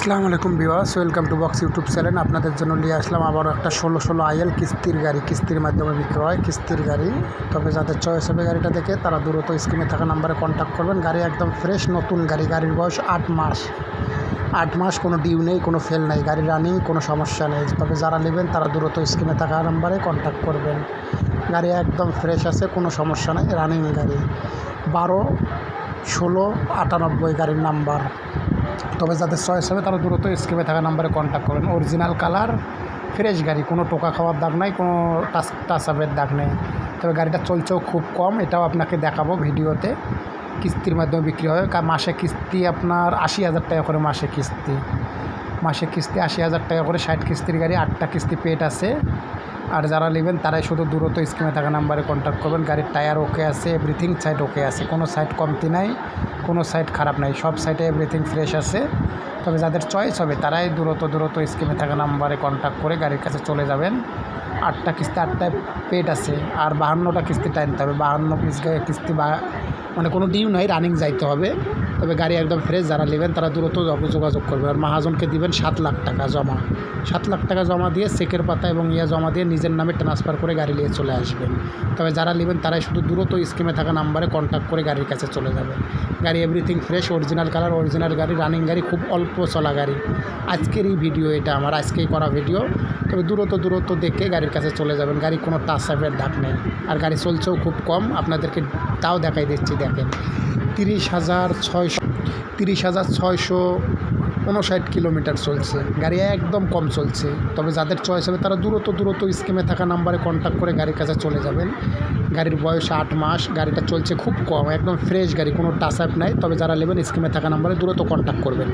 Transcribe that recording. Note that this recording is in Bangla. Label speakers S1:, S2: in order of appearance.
S1: আসসালামু আলাইকুম বিওয়াস welcome to box YouTube channel. আপনাদের জন্য নিয়ে আসলাম আবারও একটা ষোলো ষোলো আইএল কিস্তির গাড়ি, কিস্তির মাধ্যমে বিক্রি হয় কিস্তির গাড়ি। তবে যাদের চয়েস হবে গাড়িটা দেখে তারা দ্রুত স্ক্রিনে থাকা নাম্বারে কন্ট্যাক্ট করবেন। গাড়ি একদম ফ্রেশ নতুন গাড়ি। গাড়ির বয়স আট মাস। আট মাস কোনো ডিউ নেই, কোনো ফেল নেই। গাড়ি রানিং কোনো সমস্যা নেই। তবে যারা নেবেন তারা দ্রুত স্ক্রিনে থাকা নাম্বারে কন্ট্যাক্ট করবেন। গাড়ি একদম ফ্রেশ আছে, কোনো সমস্যা নেই। রানিং গাড়ি। বারো ষোলো আটানব্বই গাড়ির নাম্বার তবে যাদের চয়েস হবে তারা দ্রুত স্ক্রিনে থাকা নাম্বারে কন্ট্যাক্ট করবেন অরিজিনাল কালার ফ্রেশ গাড়ি, কোনো টোকা খাওয়ার দাগ নাই, কোনো টাচ টাচ আপের দাগ নেই। তবে গাড়িটা চলছেও খুব কম, এটাও আপনাকে দেখাবো ভিডিওতে। কিস্তির মাধ্যমে বিক্রি কা- মাসে কিস্তি আপনার আশি হাজার টাকা করে মাসে কিস্তি। মাসে কিস্তি আশি হাজার টাকা করে ষাট কিস্তির গাড়ি, আটটা কিস্তি পেট আছে। আর যারা নেবেন তারাই শুধু দূরত্ব স্কিমে থাকা নাম্বারে কন্ট্যাক্ট করবেন। গাড়ির টায়ার ওকে আছে এভরিথিং সাইড ওকে আছে। কোনো সাইড কমতি নাই, কোনো সাইড খারাপ নাই। সব সাইডে এভরিথিং ফ্রেশ আছে। তবে যাদের চয়েস হবে, তারাই দূরত্ব দূরত্ব স্কিমে থাকা নাম্বারে কন্ট্যাক্ট করে গাড়ির কাছে চলে যাবেন। আটটা কিস্তি, আটটায় পেড আছে। আর বাহান্নটা কিস্তি টানতে হবে। বাহান্ন পিস, কিস্তি বা মানে কোনো ডিউ নাই রানিং যাইতে হবে। তবে গাড়ি একদম ফ্রেশ যারা নেবেন তারা দ্রুত যোগাযোগ করবে আর মাহাজনকে দিবেন সাত লাখ টাকা জমা। সাত লাখ টাকা জমা দিয়ে চেকের পাতা এবং ইয়া জমা দিয়ে নিজের নামে ট্রান্সফার করে গাড়ি নিয়ে চলে আসবেন। তবে যারা নেবেন তারাই শুধু দ্রুত স্কিমে থাকা নাম্বারে কন্ট্যাক্ট করে গাড়ির কাছে চলে যাবে। গাড়ি everything fresh original colour original গাড়ি রানিং গাড়ি, খুব অল্প চলা গাড়ি। আজকের এই ভিডিও এটা আমার, আজকেই করা ভিডিও তবে দূরত্ব দূরত্ব দেখে গাড়ির কাছে চলে যাবেন। গাড়ি কোনো টাচ আপের দাগ নেই। আর গাড়ি চলছেও খুব কম। আপনাদেরকে তাও দেখাই দিচ্ছি, দেখেন। তিরিশ হাজার ছয়শো তিরিশ হাজার ছয়শো উনষাট কিলোমিটার চলছে। গাড়ি একদম কম চলছে। তবে যাদের চয়েস হবে, তারা দূরত দূরত্ব স্কিমে থাকা নাম্বারে কন্ট্যাক্ট করে গাড়ির কাছে চলে যাবেন। গাড়ির বয়স আট মাস, গাড়িটা চলছে খুব কম, একদম ফ্রেশ গাড়ি, কোনো টাচ আপ নাই। তবে যারা নেবেন স্কিমে থাকা নাম্বারে দূরত্ব কন্ট্যাক্ট করবেন।